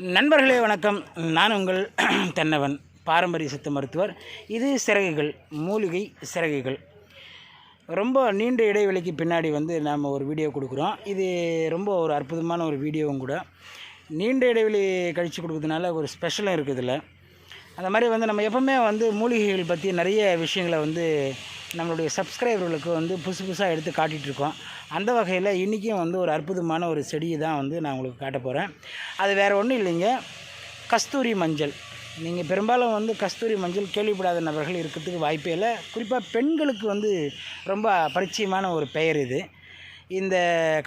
நண்பர்களே வணக்கம். நான் உங்கள் தென்னவன் பாரம்பரிய சித்த மருத்துவர். இது சிறகுகள் மூலிகை சிறகுகள். ரொம்ப நீண்ட இடைவெளிக்கு பின்னாடி வந்து நாம் ஒரு வீடியோ கொடுக்குறோம். இது ரொம்ப ஒரு அற்புதமான ஒரு வீடியோவும் கூட. நீண்ட இடைவெளி கழித்து கொடுக்கறதுனால ஒரு ஸ்பெஷலும் இருக்குது இதில் அந்த மாதிரி வந்து நம்ம எப்பவுமே வந்து மூலிகைகள் பற்றி நிறைய விஷயங்களை வந்து நம்மளுடைய சப்ஸ்கிரைபர்களுக்கு வந்து புதுசு புதுசாக எடுத்து காட்டிகிட்டு இருக்கோம் அந்த வகையில் இன்றைக்கும் வந்து ஒரு அற்புதமான ஒரு செடியை தான் வந்து நான் உங்களுக்கு காட்ட போகிறேன் அது வேறு ஒன்றும் இல்லைங்க. கஸ்தூரி மஞ்சள். நீங்கள் பெரும்பாலும் வந்து கஸ்தூரி மஞ்சள் கேள்விப்படாத நபர்கள் இருக்கிறதுக்கு வாய்ப்பே இல்லை. குறிப்பாக பெண்களுக்கு வந்து ரொம்ப பரிச்சயமான ஒரு பெயர் இது. இந்த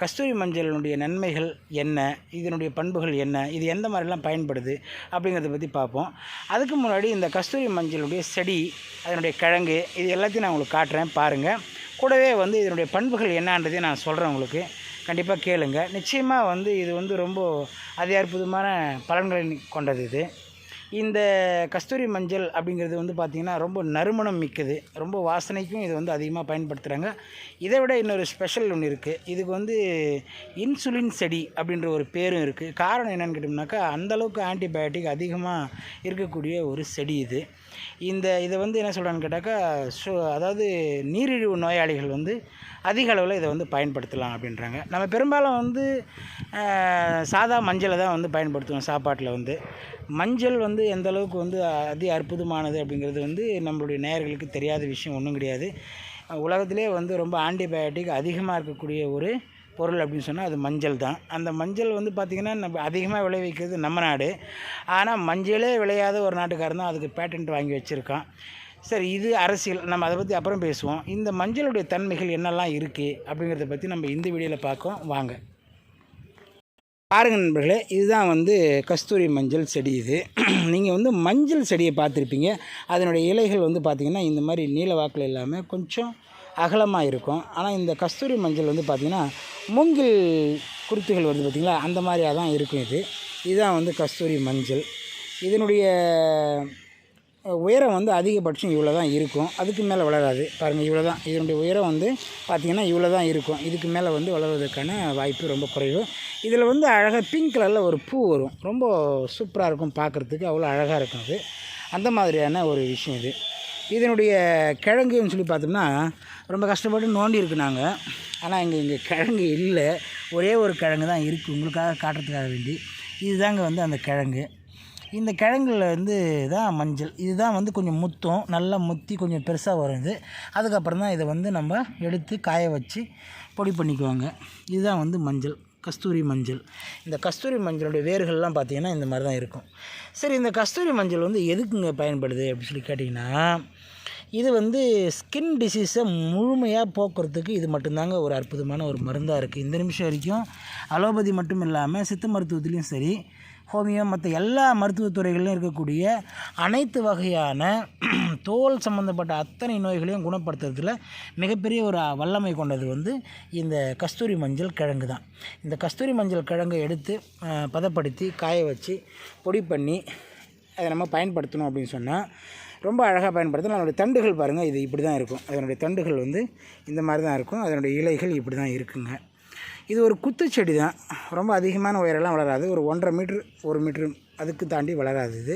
கஸ்தூரி மஞ்சளினுடைய நன்மைகள் என்ன? இதனுடைய பண்புகள் என்ன? இது எந்த மாதிரிலாம் பயன்படுது? அப்படிங்கிறத பற்றி பார்ப்போம். அதுக்கு முன்னாடி இந்த கஸ்தூரி மஞ்சளுடைய செடி அதனுடைய கிழங்கு இது எல்லாத்தையும் நான் உங்களுக்கு காட்டுறேன். பாருங்கள் கூடவே வந்து இதனுடைய பண்புகள் என்னன்றதையும் நான் சொல்கிறேன் உங்களுக்கு. கண்டிப்பாக கேளுங்க. நிச்சயமாக வந்து இது வந்து ரொம்ப அதி அற்புதமான பலன்களை கொண்டது இது. இந்த கஸ்தூரி மஞ்சள் அப்படிங்கிறது வந்து பார்த்திங்கன்னா ரொம்ப நறுமணம் மிக்கது. ரொம்ப வாசனைக்கும் இது வந்து அதிகமாக பயன்படுத்துகிறாங்க இதை விட இன்னொரு ஸ்பெஷல் ஒன்று இருக்குது இதுக்கு வந்து இன்சுலின் செடி அப்படின்ற ஒரு பேரும் இருக்குது காரணம் என்னென்னு கேட்டோம்னாக்கா அந்தளவுக்கு ஆன்டிபயோட்டிக் அதிகமாக இருக்கக்கூடிய ஒரு செடி இது. இந்த இதை வந்து என்ன சொல்கிறான்னு கேட்டாக்கா சு அதாவது நீரிழிவு நோயாளிகள் வந்து அதிக அளவில் இதை வந்து பயன்படுத்தலாம் அப்படின்றாங்க. நம்ம பெரும்பாலும் வந்து சாதா மஞ்சளை தான் வந்து பயன்படுத்துவோம் சாப்பாட்டில் வந்து. மஞ்சள் வந்து எந்த அளவுக்கு வந்து அதி அற்புதமானது அப்படிங்கிறது வந்து நம்மளுடைய நேயர்களுக்கு தெரியாத விஷயம் ஒன்றும் கிடையாது. உலகத்திலே வந்து ரொம்ப ஆன்டிபயோட்டிக் அதிகமாக இருக்கக்கூடிய ஒரு பொருள் அப்படின்னு சொன்னால் அது மஞ்சள் தான். அந்த மஞ்சள் வந்து பார்த்திங்கன்னா நம்ம அதிகமாக விளைவிக்கிறது நம்ம நாடு. ஆனால் மஞ்சளே விளையாத ஒரு நாட்டுக்காரன் தான் அதுக்கு பேட்டன்ட் வாங்கி வச்சுருக்கான். சரி இது அரசியல். நம்ம அதை பற்றி அப்புறம் பேசுவோம். இந்த மஞ்சளுடைய தன்மைகள் என்னெல்லாம் இருக்குது அப்படிங்கிறத பற்றி நம்ம இந்த வீடியோவில் பார்க்கோம். வாங்க. பாருங்கள் நண்பர்களே இதுதான் வந்து கஸ்தூரி மஞ்சள் செடி இது. நீங்கள் வந்து மஞ்சள் செடியை பார்த்துருப்பீங்க. அதனுடைய இலைகள் வந்து பார்த்திங்கன்னா இந்த மாதிரி நீல வாக்கில் இல்லாமல் கொஞ்சம் அகலமாக இருக்கும். ஆனால் இந்த கஸ்தூரி மஞ்சள் வந்து பார்த்திங்கன்னா மூங்கில் குருத்துகள் வந்து பார்த்திங்களா அந்த மாதிரியாக தான் இருக்கும் இது. இதுதான் வந்து கஸ்தூரி மஞ்சள். இதனுடைய உயரம் வந்து அதிகபட்சம் இவ்வளோ தான் இருக்கும். அதுக்கு மேலே வளராது. பாருங்கள் இவ்வளோ தான் இதனுடைய உயரம் வந்து பார்த்திங்கன்னா இவ்வளோ தான் இருக்கும். இதுக்கு மேலே வந்து வளர்வதற்கான வாய்ப்பு ரொம்ப குறைவு. இதில் வந்து அழகாக பிங்க் கலரில் ஒரு பூ வரும். ரொம்ப சூப்பராக இருக்கும் பார்க்குறதுக்கு. அவ்வளோ அழகாக இருக்கும் அது. அந்த மாதிரியான ஒரு விஷயம் இது. இதனுடைய கிழங்குன்னு சொல்லி பார்த்தோம்னா ரொம்ப கஷ்டப்பட்டு நோண்டி இருக்கு நாங்கள் ஆனால் இங்கே இங்கே கிழங்கு இல்லை. ஒரே ஒரு கிழங்கு தான் இருக்குது உங்களுக்காக காட்டுறதுக்காக வேண்டி. இதுதாங்க வந்து அந்த கிழங்கு. இந்த கிழங்குல வந்து தான் மஞ்சள். இதுதான் வந்து கொஞ்சம் முத்தும். நல்லா முத்தி கொஞ்சம் பெருசாக வரும் இது. அதுக்கப்புறம் தான் இதை வந்து நம்ம எடுத்து காய வச்சு பொடி பண்ணிக்குவாங்க. இதுதான் வந்து மஞ்சள். கஸ்தூரி மஞ்சள். இந்த கஸ்தூரி மஞ்சளுடைய வேர்கள்லாம் பார்த்திங்கன்னா இந்த மாதிரி தான் இருக்கும். சரி இந்த கஸ்தூரி மஞ்சள் வந்து எதுக்குங்க பயன்படுது அப்படின்னு சொல்லி கேட்டிங்கன்னா இது வந்து ஸ்கின் டிசீஸை முழுமையாக போக்குறதுக்கு இது மட்டும்தாங்க ஒரு அற்புதமான ஒரு மருந்தாக இருக்குது இந்த நிமிஷம் வரைக்கும் அலோபதி மட்டும் இல்லாமல் சித்த மருத்துவத்துலேயும் சரி ஹோமியோ மற்ற எல்லா மருத்துவத்துறைகளிலும் இருக்கக்கூடிய அனைத்து வகையான தோல் சம்மந்தப்பட்ட அத்தனை நோய்களையும் குணப்படுத்துறதுல மிகப்பெரிய ஒரு வல்லமை கொண்டது வந்து இந்த கஸ்தூரி மஞ்சள் கிழங்கு தான். இந்த கஸ்தூரி மஞ்சள் கிழங்கை எடுத்து பதப்படுத்தி காய வச்சு பொடி பண்ணி அதை நம்ம பயன்படுத்தணும் அப்படின்னு சொன்னால் ரொம்ப அழகாக பயன்படுத்தணும். அதனுடைய தண்டுகள் பாருங்கள் இது இப்படி தான் இருக்கும். அதனுடைய தண்டுகள் வந்து இந்த மாதிரி தான் இருக்கும். அதனுடைய இலைகள் இப்படி தான் இருக்குங்க. இது ஒரு குத்துச்செடி தான். ரொம்ப அதிகமான உயரெல்லாம் வளராது. ஒரு ஒன்றரை மீட்ரு ஒரு மீட்ரு அதுக்கு தாண்டி வளராது இது.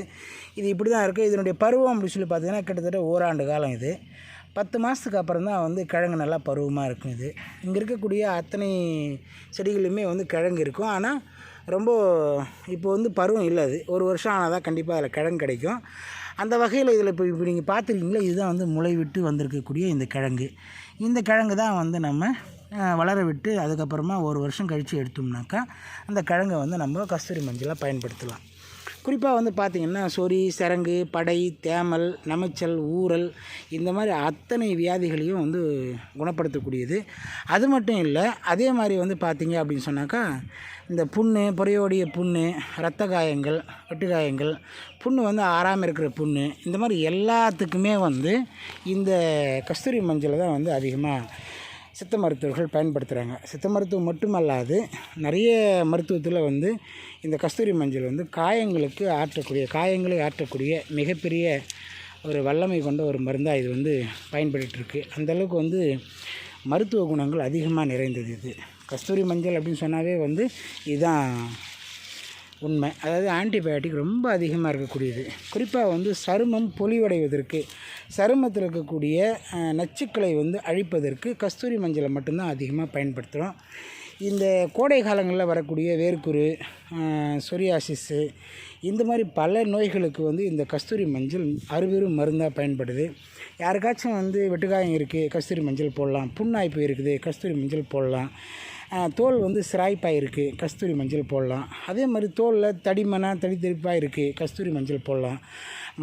இது இப்படி தான் இருக்குது இதனுடைய பருவம் அப்படின்னு சொல்லி பார்த்தீங்கன்னா கிட்டத்தட்ட ஓராண்டு காலம் இது. பத்து மாதத்துக்கு அப்புறம் தான் வந்து கிழங்கு நல்லா பருவமாக இருக்கும் இது. இங்கே இருக்கக்கூடிய அத்தனை செடிகளுமே வந்து கிழங்கு இருக்கும். ஆனால் ரொம்ப இப்போ வந்து பருவம் இல்லை அது. ஒரு வருஷம் ஆனால் தான் கண்டிப்பாக அதில் கிழங்கு கிடைக்கும். அந்த வகையில் இதில் இப்போ இப்போ நீங்கள் பார்த்துருக்கீங்களா? இதுதான் வந்து முளை விட்டு வந்திருக்கக்கூடிய இந்த கிழங்கு. இந்த கிழங்கு தான் வந்து நம்ம வளர விட்டு அதுக்கப்புறமா ஒரு வருஷம் கழித்து எடுத்தோம்னாக்கா அந்த கிழங்கை வந்து நம்ம கஸ்தூரி மஞ்சளாக பயன்படுத்தலாம். குறிப்பாக வந்து பார்த்திங்கன்னா சொறி சரங்கு படை தேமல் நமைச்சல் ஊறல் இந்த மாதிரி அத்தனை வியாதிகளையும் வந்து குணப்படுத்தக்கூடியது. அது மட்டும் இல்லை அதே மாதிரி வந்து பார்த்திங்க அப்படின்னு சொன்னாக்கா இந்த புண்ணு புறையோடைய புண்ணு இரத்த காயங்கள் வெட்டுக்காயங்கள் புண்ணு வந்து ஆறாமல் இருக்கிற புண்ணு இந்த மாதிரி எல்லாத்துக்குமே வந்து இந்த கஸ்தூரி மஞ்சளை தான் வந்து அதிகமாக சித்த மருத்துவர்கள் பயன்படுத்துகிறாங்க சித்த மருத்துவம் மட்டுமல்லாது நிறைய மருத்துவத்தில் வந்து இந்த கஸ்தூரி மஞ்சள் வந்து காயங்களுக்கு ஆற்றக்கூடிய காயங்களை ஆற்றக்கூடிய மிகப்பெரிய ஒரு வல்லமை கொண்ட ஒரு மருந்தாக இது வந்து பயன்பட்டுருக்கு அந்தளவுக்கு வந்து மருத்துவ குணங்கள் அதிகமாக நிறைந்தது இது. கஸ்தூரி மஞ்சள் அப்படின்னு சொன்னாவே வந்து இதுதான் உண்மை. அதாவது ஆன்டிபயோட்டிக் ரொம்ப அதிகமாக இருக்கக்கூடியது. குறிப்பாக வந்து சருமம் பொலிவடைவதற்கு சருமத்தில் இருக்கக்கூடிய நச்சுக்களை வந்து அழிப்பதற்கு கஸ்தூரி மஞ்சளை மட்டும்தான் அதிகமாக பயன்படுத்துகிறோம் இந்த கோடை காலங்களில் வரக்கூடிய வேர்க்குரு சொரியாசிஸு இந்த மாதிரி பல நோய்களுக்கு வந்து இந்த கஸ்தூரி மஞ்சள் அறுபெரும் மருந்தாக பயன்படுது. யாருக்காச்சும் வந்து வெட்டுக்காயம் இருக்குது கஸ்தூரி மஞ்சள் போடலாம். புண்ணாய்ப்பு இருக்குது கஸ்தூரி மஞ்சள் போடலாம். தோல் வந்து சிராய்ப்பாக இருக்குது கஸ்தூரி மஞ்சள் போடலாம். அதே மாதிரி தோலில் தடிமனாக தடித்தடிப்பாக இருக்குது கஸ்தூரி மஞ்சள் போடலாம்.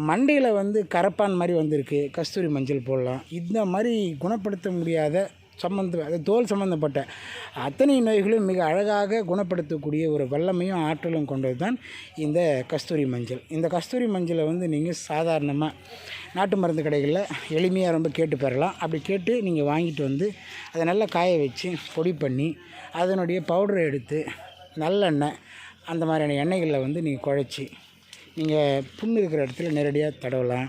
மண்டையில் வந்து கரப்பான் மாதிரி வந்திருக்கு. கஸ்தூரி மஞ்சள் போடலாம். இந்த மாதிரி குணப்படுத்த முடியாத சம்மந்த அது தோல் சம்மந்தப்பட்ட அத்தனை நோய்களும் மிக அழகாக குணப்படுத்தக்கூடிய ஒரு வல்லமையும் ஆற்றலும் கொண்டது தான் இந்த கஸ்தூரி மஞ்சள். இந்த கஸ்தூரி மஞ்சளை வந்து நீங்கள் சாதாரணமாக நாட்டு மருந்து கடைகளில் எளிமையாக ரொம்ப கேட்டு பெறலாம். அப்படி கேட்டு நீங்கள் வாங்கிட்டு வந்து அதை நல்லா காய வச்சு பொடி பண்ணி அதனுடைய பவுடரை எடுத்து நல்லெண்ணெய் அந்த மாதிரியான எண்ணெய்களில் வந்து நீங்கள் குழச்சி நீங்கள் புண்ணு இருக்கிற இடத்துல நேரடியாக தடவலாம்.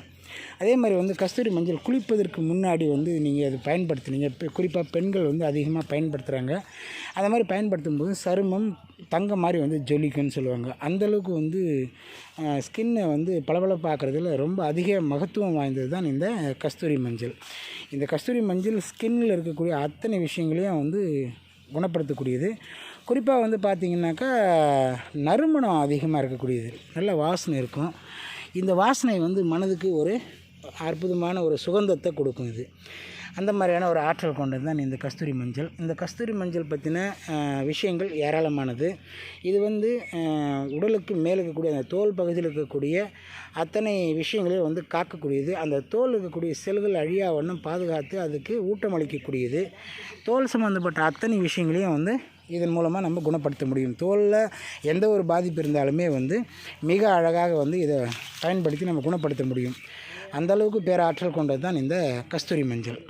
அதே மாதிரி வந்து கஸ்தூரி மஞ்சள் குளிப்பதற்கு முன்னாடி வந்து நீங்கள் அது பயன்படுத்துனீங்க. குறிப்பாக பெண்கள் வந்து அதிகமாக பயன்படுத்துகிறாங்க அந்த மாதிரி பயன்படுத்தும் போது சருமம் தங்க மாதிரி வந்து ஜொலிக்குன்னு சொல்லுவாங்க. அந்தளவுக்கு வந்து ஸ்கின்னை வந்து பளபளப்பாக்குறதுல ரொம்ப அதிக மகத்துவம் வாய்ந்தது தான் இந்த கஸ்தூரி மஞ்சள். இந்த கஸ்தூரி மஞ்சள் ஸ்கின்னில் இருக்கக்கூடிய அத்தனை விஷயங்களையும் வந்து குணப்படுத்தக்கூடியது. குறிப்பாக வந்து பார்த்திங்கனாக்கா நறுமணம் அதிகமாக இருக்கக்கூடியது. நல்ல வாசனை இருக்கும். இந்த வாசனை வந்து மனதுக்கு ஒரு அற்புதமான ஒரு சுகந்தத்தை கொடுக்கும் இது. அந்த மாதிரியான ஒரு ஆற்றல் கொண்டது தான் இந்த கஸ்தூரி மஞ்சள். இந்த கஸ்தூரி மஞ்சள் பற்றின விஷயங்கள் ஏராளமானது. இது வந்து உடலுக்கு மேலே இருக்கக்கூடிய அந்த தோல் பகுதியில் இருக்கக்கூடிய அத்தனை விஷயங்களையும் வந்து காக்கக்கூடியது. அந்த தோல் இருக்கக்கூடிய செல்கள் அழியா வண்ணம் பாதுகாத்து அதுக்கு ஊட்டமளிக்கக்கூடியது தோல் சம்மந்தப்பட்ட அத்தனை விஷயங்களையும் வந்து இதன் மூலமாக நம்ம குணப்படுத்த முடியும். தோலில் எந்த ஒரு பாதிப்பு இருந்தாலுமே வந்து மிக அழகாக வந்து இதை பயன்படுத்தி நம்ம குணப்படுத்த முடியும். அந்தளவுக்கு பேராற்றல் கொண்டது தான் இந்த கஸ்தூரி மஞ்சள்.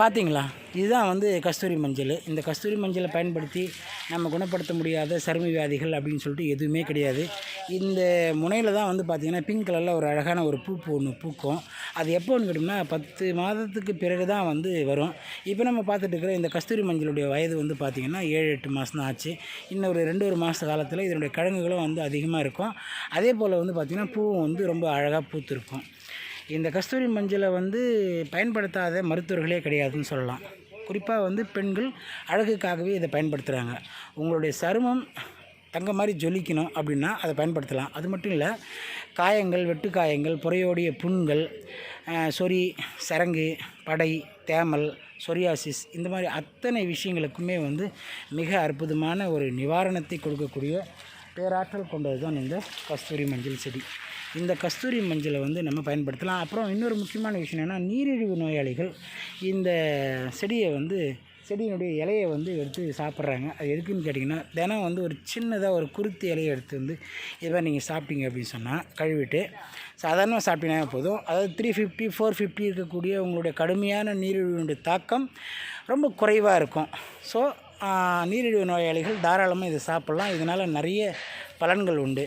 பார்த்தீங்களா இதுதான் வந்து கஸ்தூரி மஞ்சள். இந்த கஸ்தூரி மஞ்சளை பயன்படுத்தி நம்ம குணப்படுத்த முடியாத சரும வியாதிகள் அப்படின்னு சொல்லிட்டு எதுவுமே கிடையாது. இந்த முனையில் தான் வந்து பார்த்திங்கன்னா பிங்க் கலரில் ஒரு அழகான ஒரு பூ ஒன்று பூக்கும். அது எப்போன்னு கேட்டோம்னா பத்து மாதத்துக்கு பிறகு தான் வந்து வரும். இப்போ நம்ம பார்த்துட்டு இருக்கிற இந்த கஸ்தூரி மஞ்சளுடைய வயது வந்து பார்த்திங்கன்னா ஏழு எட்டு மாதம் தான் ஆச்சு. இன்னும் ஒரு ரெண்டு ஒரு மாத காலத்தில் இதனுடைய கிழங்குகளும் வந்து அதிகமாக இருக்கும். அதே போல் வந்து பார்த்திங்கன்னா பூவும் வந்து ரொம்ப அழகாக பூத்திருக்கும். இந்த கஸ்தூரி மஞ்சளை வந்து பயன்படுத்தாத மருத்துவர்களே கிடையாதுன்னு சொல்லலாம். குறிப்பாக வந்து பெண்கள் அழகுக்காகவே இதை பயன்படுத்துகிறாங்க உங்களுடைய சருமம் தங்க மாதிரி ஜொலிக்கணும் அப்படின்னா அதை பயன்படுத்தலாம். அது மட்டும் இல்லை காயங்கள் வெட்டுக்காயங்கள் புறையோடைய புண்கள் சொறி சரங்கு படை தேமல் சொரியாசிஸ் இந்த மாதிரி அத்தனை விஷயங்களுக்குமே வந்து மிக அற்புதமான ஒரு நிவாரணத்தை கொடுக்கக்கூடிய பேராற்றல் கொண்டது தான் இந்த கஸ்தூரி மஞ்சள் செடி. இந்த கஸ்தூரி மஞ்சளை வந்து நம்ம பயன்படுத்தலாம். அப்புறம் இன்னொரு முக்கியமான விஷயம் என்னென்னா நீரிழிவு நோயாளிகள் இந்த செடியை வந்து செடியினுடைய இலையை வந்து எடுத்து சாப்பிட்றாங்க. அது எதுக்குன்னு கேட்டிங்கன்னா தினம் வந்து ஒரு சின்னதாக ஒரு குருத்து இலையை எடுத்து வந்து இதை நீங்கள் சாப்பிட்டீங்க அப்படின்னு சொன்னால் கழுவிட்டு சாதாரணமாக சாப்பிட்டீங்கன்னா போதும். அதாவது த்ரீ ஃபிஃப்டி ஃபோர் ஃபிஃப்டி இருக்கக்கூடிய உங்களுடைய கடுமையான நீரிழிவுடைய தாக்கம் ரொம்ப குறைவாக இருக்கும். ஸோ நீரிழிவு நோயாளிகள் தாராளமாக இதை சாப்பிட்லாம். இதனால் நிறைய பலன்கள் உண்டு.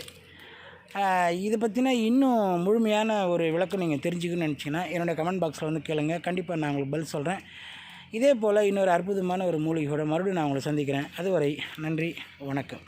இதை பற்றின இன்னும் முழுமையான ஒரு விளக்கம் நீங்கள் தெரிஞ்சுக்கணும்னு நினச்சிங்கன்னா என்னோடய கமெண்ட் பாக்ஸில் வந்து கேளுங்க. கண்டிப்பாக நான் உங்களுக்கு பதில் சொல்கிறேன் இதே போல் இன்னொரு அற்புதமான ஒரு மூலிகையோட மறுபடியும் நான் உங்களை சந்திக்கிறேன். அதுவரை நன்றி வணக்கம்.